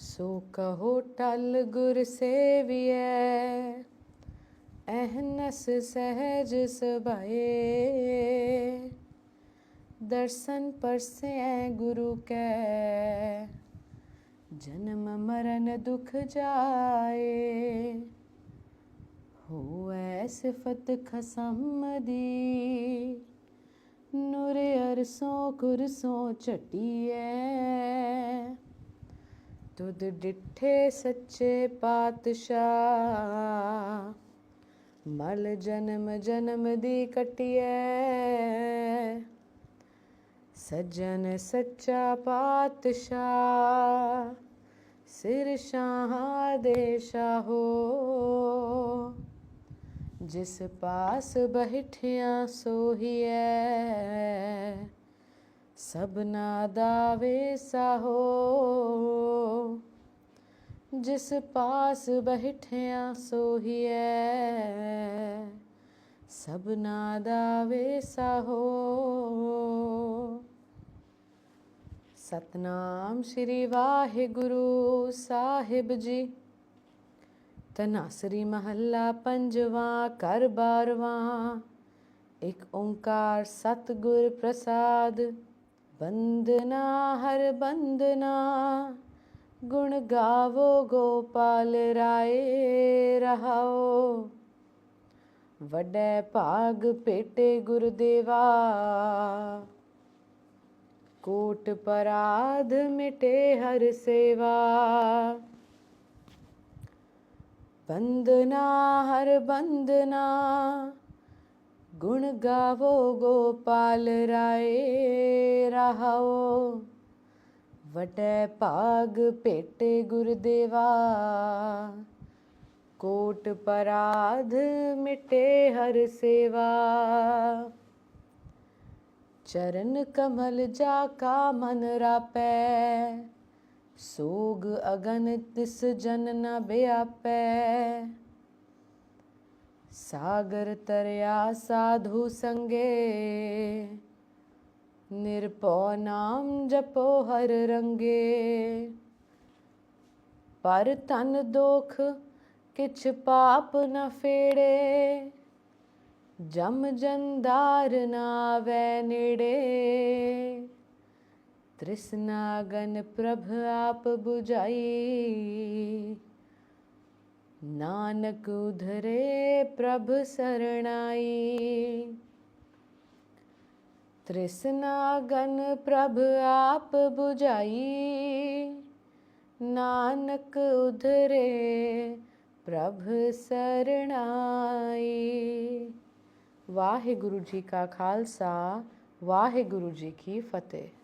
ਸੋ ਕਹੋ, ਟਲ ਗੁਰ ਸੇਵੀਐ, ਅਹਨਸ ਸਹਿਜ ਸਭਾਏ। ਦਰਸ਼ਨ ਪਰਸੈ ਗੁਰੂ ਕੈ, ਜਨਮ ਮਰਨ ਦੁਖ ਜਾਏ। ਹੋਐ ਸਿਫਤ ਖਸਮ ਦੀ, ਨੂਰ ਅਰਸੋਂ ਕੁਰਸੋਂ ਝਟੀਐ। ਤੁਧ ਡਿਠੇ ਸੱਚੇ ਪਾਤਸ਼ਾਹ। ਮਲ ਜਨਮ ਜਨਮ ਦੀ ਕਟਿਐ। ਸੱਜਣ ਸੱਚਾ ਪਾਤਸ਼ਾਹ। ਸਿਰ ਸ਼ਾਹ ਦੇ ਸ਼ਾਹੋ। ਜਿਸ ਪਾਸ ਬਹਿਠਿਆ ਸੋਹੀਐ। ਸਭਨਾ ਦਾ ਵੇਸਾਹੋ ਜਿਸ ਪਾਸ ਬਹਿਠਿਆ ਸੋਹੀਐ ਸਭਨਾ ਦਾ ਵੇਸਾਹੋ ਸਤਨਾਮ ਸ੍ਰੀ ਵਾਹਿਗੁਰੂ ਸਾਹਿਬ ਜੀ। ਤਨਾਸਰੀ ਮਹੱਲਾ ਪੰਜਵਾਂ ਕਰ ਬਾਰਵਾਂ, ਇੱਕ ਓੰਕਾਰ ਸਤਿਗੁਰ ਪ੍ਰਸਾਦ। ਬੰਦਨਾ ਹਰ ਬੰਦਨਾ ਗੁਣ ਗਾਵੋ, ਗੋਪਾਲ ਰਾਏ, ਰਹਾਓ। ਵੱਡੇ ਭਾਗ ਪੇਟੇ ਗੁਰਦੇਵਾ। ਕੋਟ ਪਰਾਧ ਮਿਟੇ ਹਰ ਸੇਵਾ। ਬੰਦਨਾ ਹਰ ਬੰਦਨਾ ਗੁਣ ਗਾਵੋ ਗੋਪਾਲ ਰਾਏ, ਰਹਾਓ। ਵਟੈ ਭਾਗ ਭੇਟੇ ਗੁਰਦੇਵਾ, ਕੋਟ ਪਰਾਧ ਮਿਟੇ ਹਰ ਸੇਵਾ। ਚਰਨ ਕਮਲ ਜਾ ਕਾ ਮਨ ਰਾਪੈ, ਸੋਗ ਅਗਨ ਤਿਸ ਜਨ ਨ ਬਿਆਪੈ। ਸਾਗਰ ਤਰਿਆ ਸਾਧੂ ਸੰਗੇ। ਨਿਰਭਉ ਨਾਮ ਜਪੋ ਹਰ ਰੰਗੇ। ਪਰ ਤਨ ਦੋਖ ਕਿਛ ਪਾਪ ਨ ਫੇੜੇ। ਜਮ ਜੰਦਾਰ ਨਾ ਵੈ ਨੇੜੇ। ਤ੍ਰਿਸ਼ਨਾ ਗਨ ਪ੍ਰਭ ਆਪ 부ਝਾਈ ਨਾਨਕ ਉਧਰੇ ਪ੍ਰਭ ਸਰਣਾਈ। ਤ੍ਰਿਸ਼ਨਾ ਗਨ ਪ੍ਰਭ ਆਪ 부ਝਾਈ ਨਾਨਕ ਉਧਰੇ ਪ੍ਰਭ ਸਰਣਾਈ। ਵਾਹਿਗੁਰੂ ਜੀ ਕਾ ਖਾਲਸਾ, ਵਾਹਿਗੁਰੂ ਜੀ ਕੀ ਫਤਿਹ।